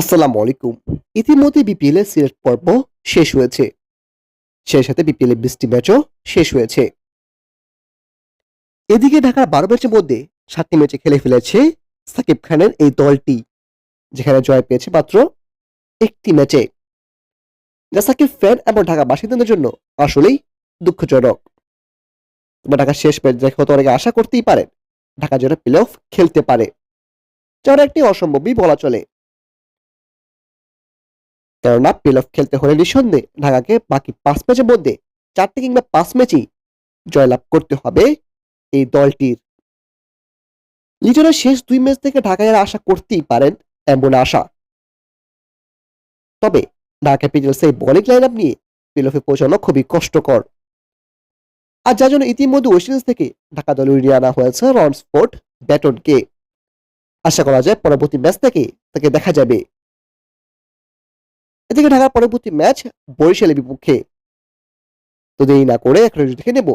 আসসালামু আলাইকুম। ইতিমধ্যে বিপিএল এর সিলেট পর্ব শেষ হয়েছে। সেই সাথে বিপিএল এর বৃষ্টি ম্যাচও শেষ হয়েছে। এদিকে ঢাকার বারো ম্যাচের মধ্যে সাতটি ম্যাচে খেলে ফেলেছে সাকিব খানের এই দলটি, যেখানে জয় পেয়েছে মাত্র একটি ম্যাচে, যা সাকিব ফ্যান এবং ঢাকা বাসিন্দাদের জন্য আসলেই দুঃখজনক। তবে ঢাকার শেষ ম্যাচ দেখে হয়তো অনেকে আশা করতেই পারেন, ঢাকা যেন প্লে অফ খেলতে পারে। যার একটি অসম্ভবই বলা চলে। কেননা প্লে অফ খেলতে হলে নিঃসন্দেহে ঢাকাকে বাকি পাঁচ ম্যাচের মধ্যে চারটি কিংবা পাঁচ ম্যাচই জয়লাভ করতে হবে এই দলটির। লিটনের শেষ দুই ম্যাচ থেকে ঢাকায় আশা করতেই পারেন এমন আশা। তবে ঢাকা ক্যাপিটালস এই বোলিং লাইন আপ নিয়ে প্লে অফে পৌঁছানো খুবই কষ্টকর। আর যার জন্য ইতিমধ্যে ওয়েস্ট ইন্ডিজ থেকে ঢাকা দলে উড়িয়ে আনা হয়েছে রনস্পোর্ট ব্যাটনকে আশা করা যায় পরবর্তী ম্যাচ থেকে তাকে দেখা যাবে। এদিকে ঢাকার পরবর্তী ম্যাচ বরিশালের বিপক্ষে। তো দেরি না করে এখন দেখে নেব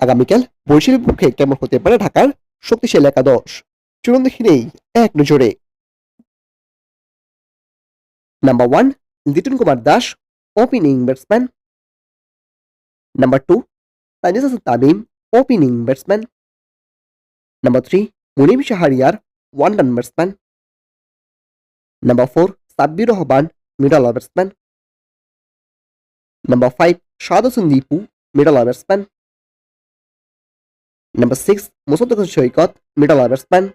আগামীকাল বরিশালের বিপক্ষে কেমন হতে পারে ঢাকার শক্তিশালী একাদশ। চলুন দেখি নেই এক নজরে। Number one Liton Kumar Das opening batsman number two Tanzid Hasan Tamim opening batsman number three Munim Shahriar one run batsman number four Sabbir Rahman middle order batsman. Number 5, Shadasun Dipu, middle order batsman. Number 6, Musaddaq Shoikot, middle order batsman.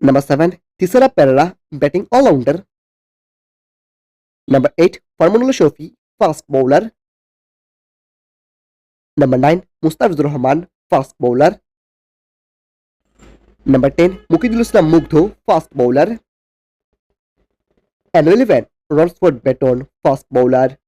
Number 7, Tisara Pereira, batting all-rounder. Number 8, Farmanullah Shofi, fast bowler. Number 9, Mustafizur Rahman, fast bowler. Number 10, Mukidul Islam Mugdho, fast bowler. and relevant Rolfsford Baton fast bowler.